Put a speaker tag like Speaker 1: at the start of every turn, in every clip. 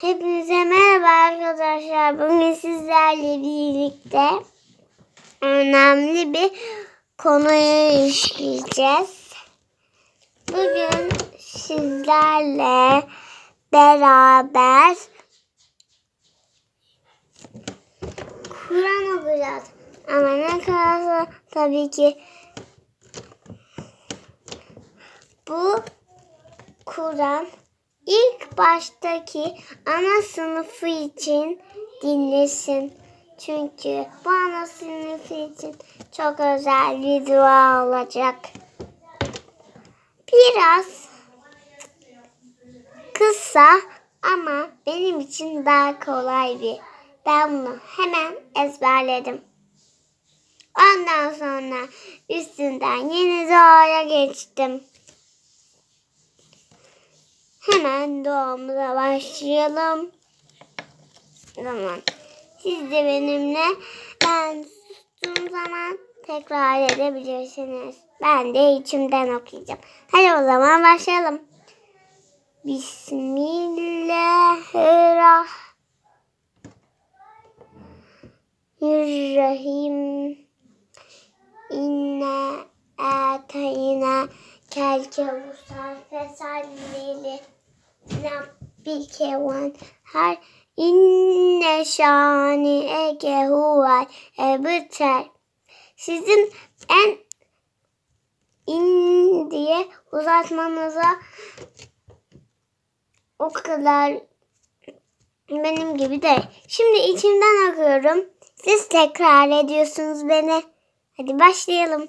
Speaker 1: Hepinize merhaba arkadaşlar. Bugün sizlerle birlikte önemli bir konuyu işleyeceğiz. Bugün sizlerle beraber Kur'an okuyacağız. Ama ne kadar tabii ki bu Kur'an ilk baştaki ana sınıfı için dinlesin. Çünkü bu ana sınıfı için çok özel bir dua olacak. Biraz kısa ama benim için daha kolay bir. Ben bunu hemen ezberledim. Ondan sonra üstünden yeni duaya geçtim. Hemen doğumuza başlayalım. Zaman. Siz de benimle ben sustuğum zaman tekrar edebilirsiniz. Ben de içimden okuyacağım. Hadi o zaman başlayalım. Bismillahirrahmanirrahim. İnne atayna kel kevsar fesallili rabbike ven her inne şani ege huvel ebter. Sizin en in diye uzatmanıza o kadar benim gibi değil. Şimdi içimden okuyorum. Siz tekrar ediyorsunuz beni. Hadi başlayalım.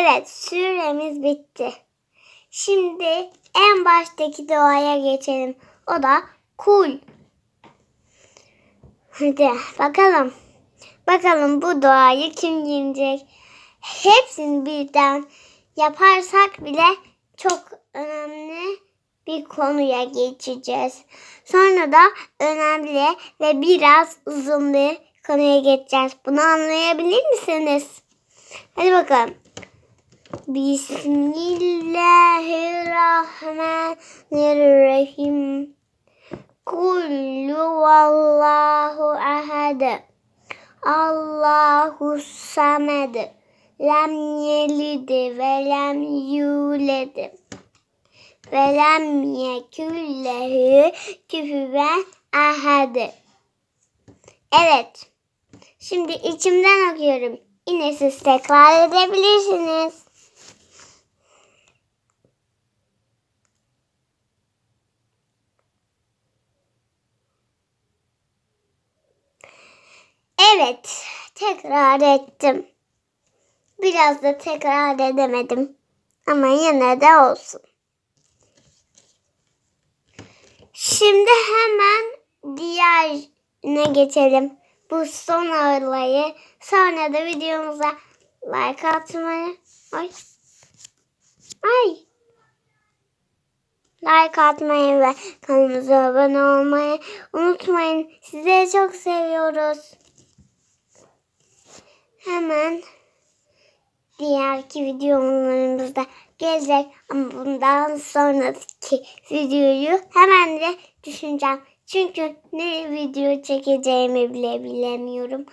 Speaker 1: Evet, süremiz bitti. Şimdi en baştaki duaya geçelim. O da kul. Hadi bakalım. Bakalım bu duayı kim girecek? Hepsini birden yaparsak bile çok önemli bir konuya geçeceğiz. Sonra da önemli ve biraz uzun bir konuya geçeceğiz. Bunu anlayabilir misiniz? Hadi bakalım. Bismillahirrahmanirrahim. Kul vallahu ahad. Allahu samed. Lem yelid ve lem yulid. Ve lem yekullehu küfüven ahad. Evet. Şimdi içimden okuyorum. Yine siz tekrar edebilirsiniz. Evet, tekrar ettim. Biraz da tekrar edemedim. Ama yine de olsun. Şimdi hemen diğerine geçelim. Bu son olayı sonra da videomuza like atmayı ay ay like atmayı ve kanalımıza abone olmayı unutmayın. Sizleri çok seviyoruz. Hemen diğerki videolarımızda gelecek ama bundan sonraki videoyu hemen de düşüneceğim. Çünkü ne video çekeceğimi bile bilemiyorum.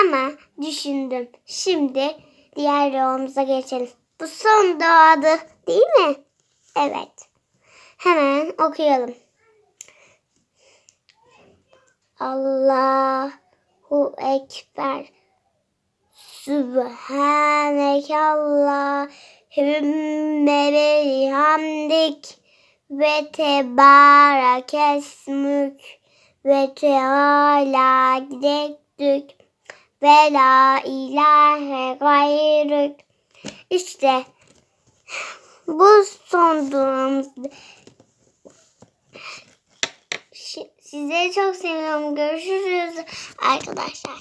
Speaker 1: Ama düşündüm. Şimdi diğer doğumuza geçelim. Bu son doğadı değil mi? Evet. Hemen okuyalım. Allahu Ekber. Sübhaneke Allahümme ve hamdik ve tebarek esmük ve teala gidektük ve la ilahe gayrük. İşte bu son duamız. Sizleri çok seviyorum. Görüşürüz arkadaşlar.